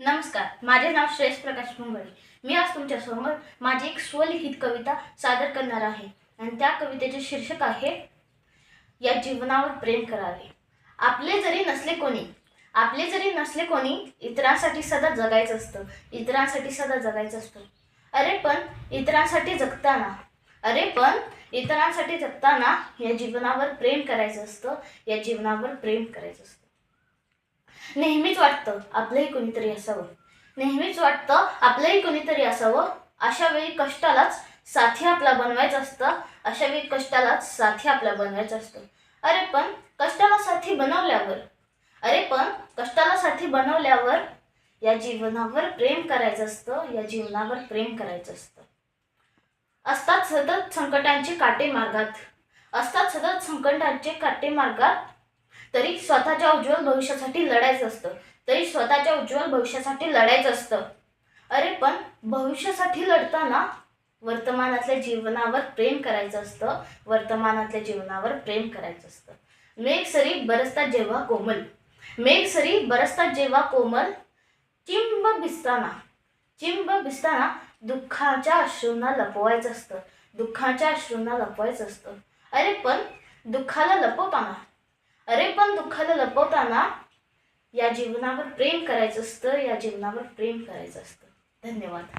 नमस्कार माझे नाव श्रेयस प्रकाश मुंगळे. मी आज तुमच्यासमोर माझी एक स्वलिखित कविता सादर करणार आहे. आणि त्या कवितेचे शीर्षक आहे या जीवनावर प्रेम करावे. आपले जरी नसले कोणी आपले जरी नसले कोणी इतरांसाठी सदा जगायचं असतं. इतरांसाठी सदा जगायचं असतं. अरे पण इतरांसाठी जगताना अरे पण इतरांसाठी जगताना या जीवनावर प्रेम करायचं असतं. या जीवनावर प्रेम करायचं असतं. नेहमीच वाटतं आपलंही कोणीतरी असावं. नेहमीच वाटतं आपलंही कोणीतरी असावं. अशा वेळी कष्टालाच साथी आपला बनवायचं असतं. अशा वेळी कष्टालाच साथी आपला बनवायचं असतं. अरे पण कष्टाला साथी बनवल्यावर अरे पण कष्टाला साथी बनवल्यावर या जीवनावर प्रेम करायचं असतं या जीवनावर प्रेम करायचं असतं. असतात सतत संकटांचे काटे मार्गात असतात सतत संकटांचे काटे मार्गात तरी स्वतःच्या उज्ज्वल भविष्यासाठी लढायचं असतं. तरी स्वतःच्या उज्ज्वल भविष्यासाठी लढायचं असतं. अरे पण भविष्यासाठी लढताना वर्तमानातल्या जीवनावर प्रेम करायचं असतं. वर्तमानातल्या जीवनावर प्रेम करायचं असतं. मेघ सरी बरसतात जेव्हा कोमल. मेघ सरी बरसतात जेव्हा कोमल. चिंब भिजताना. चिंब भिजताना दुःखाच्या अश्रूंना लपवायचं असतं. दुःखाच्या अश्रूंना लपवायचं असतं. अरे पण दुःखाला लपवताना. अरे पण दुःखाला लपवताना या जीवनावर प्रेम करायचं असतं या जीवनावर प्रेम करायचं असतं. धन्यवाद.